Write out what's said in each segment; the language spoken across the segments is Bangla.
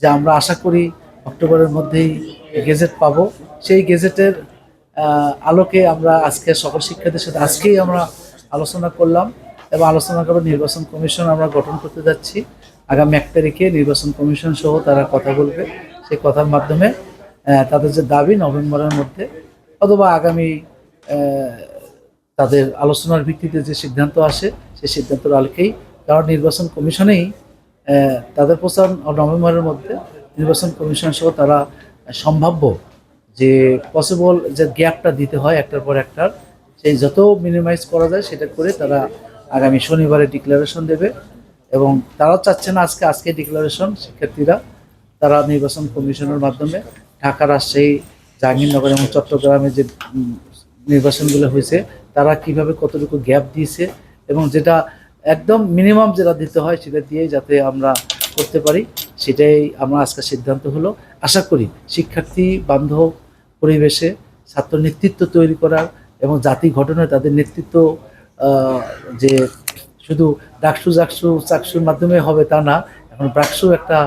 যে আমরা আশা করি অক্টোবরের মধ্যেই গেজেট পাবো। সেই গেজেটের আলোকে আমরা আজকে সকল শিক্ষার্থীর সাথে আজকেই আমরা আলোচনা করলাম এবং আলোচনা করে নির্বাচন কমিশন আমরা গঠন করতে যাচ্ছি। আগামী এক তারিখে নির্বাচন কমিশন সহ তারা কথা বলবে। সেই কথার মাধ্যমে তাদের যে দাবি নভেম্বরের মধ্যে অথবা আগামী তাদের আলোচনার ভিত্তিতে যে সিদ্ধান্ত আসে সেই সিদ্ধান্তের আলোকেই কারণ নির্বাচন কমিশনেই তাদের প্রচার নভেম্বরের মধ্যে নির্বাচন কমিশন সহ তারা সম্ভাব্য যে পসিবল যে গ্যাপটা দিতে হয় একটার পর একটার, সেই যত মিনিমাইজ করা যায় সেটা করে তারা আগামী শনিবারে ডিক্লারেশন দেবে এবং তারাও চাচ্ছে না আজকে আজকে ডিক্লারেশন শিক্ষার্থীরা তারা নির্বাচন কমিশনের মাধ্যমে ঢাকা রাজশাহী, জাহাঙ্গীরনগর এবং চট্টগ্রামে যে নির্বাচনগুলো হয়েছে, তারা কীভাবে কতটুকু গ্যাপ দিয়েছে এবং যেটা একদম মিনিমাম যেটা দিতে হয় সেটা দিয়েই যাতে আমরা করতে পারি, সেটাই আমরা আজকে সিদ্ধান্ত হলো। আশা করি শিক্ষার্থী, বান্ধব, পরিবেশে ছাত্র নেতৃত্ব তৈরি করার এবং জাতি ঘটনায় তাদের নেতৃত্ব যে শুধু ডাকসু, জাকসু, চাকসুর মাধ্যমে হবে তা না, এখন ব্রাকসু একটা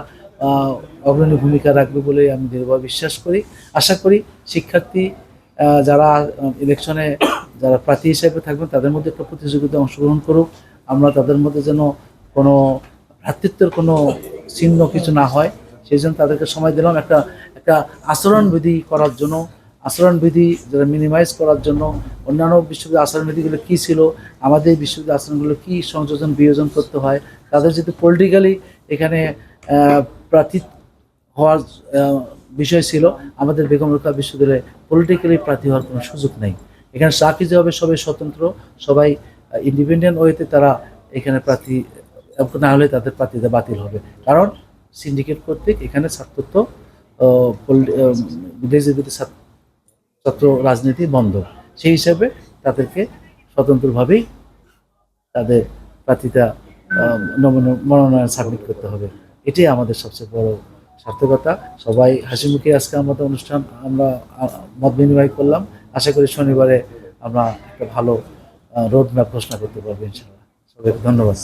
অগ্রণী ভূমিকা রাখবে বলে আমি দৃঢ়ভাবে বিশ্বাস করি। আশা করি শিক্ষার্থী যারা ইলেকশনে যারা প্রার্থী হিসেবে থাকবেন তাদের মধ্যে একটা প্রতিযোগিতায় অংশগ্রহণ করুক। আমরা তাদের মধ্যে যেন কোনো ভ্রাতৃত্বের কোনো চিহ্ন কিছু না হয়, সেই জন্য তাদেরকে সময় দিলাম একটা একটা আচরণবিধি করার জন্য, আচরণবিধি যারা মিনিমাইজ করার জন্য, অন্যান্য বিশ্ববিদ্যালয় আচরণবিধিগুলো কী ছিল, আমাদের বিশ্ববিদ্যালয় আচরণগুলো কী সংযোজন, বিয়োজন করতে হয়, তাদের যেহেতু পলিটিক্যালি এখানে প্রার্থী হওয়ার বিষয় ছিল, আমাদের বেগম রোকা বিশ্ববিদ্যালয়ে পলিটিক্যালি প্রার্থী হওয়ার কোনো সুযোগ নেই। এখানে চাকরি যে হবে সবাই স্বতন্ত্র, সবাই ইন্ডিপেন্ডেন্ট ওয়েতে তারা এখানে প্রার্থী না হলে তাদের প্রার্থীতা বাতিল হবে। কারণ সিন্ডিকেট কর্তৃক এখানে ছাত্রত্ব আহ, বিদেশ ছাত্র রাজনীতি বন্ধ। সেই হিসাবে তাদেরকে স্বতন্ত্রভাবেই তাদের প্রার্থীতা মনোনয়ন সাবমিট করতে হবে। এটাই আমাদের সবচেয়ে বড় সার্থকতা। সবাই হাসি মুখে আজকে আমাদের অনুষ্ঠান আমরা মত বিনিময় করলাম। আশা করি শনিবারে আমরা একটা ভালো রোড ম্যাপ ঘোষণা করতে পারবে ইনশাল্লাহ। সবাইকে ধন্যবাদ।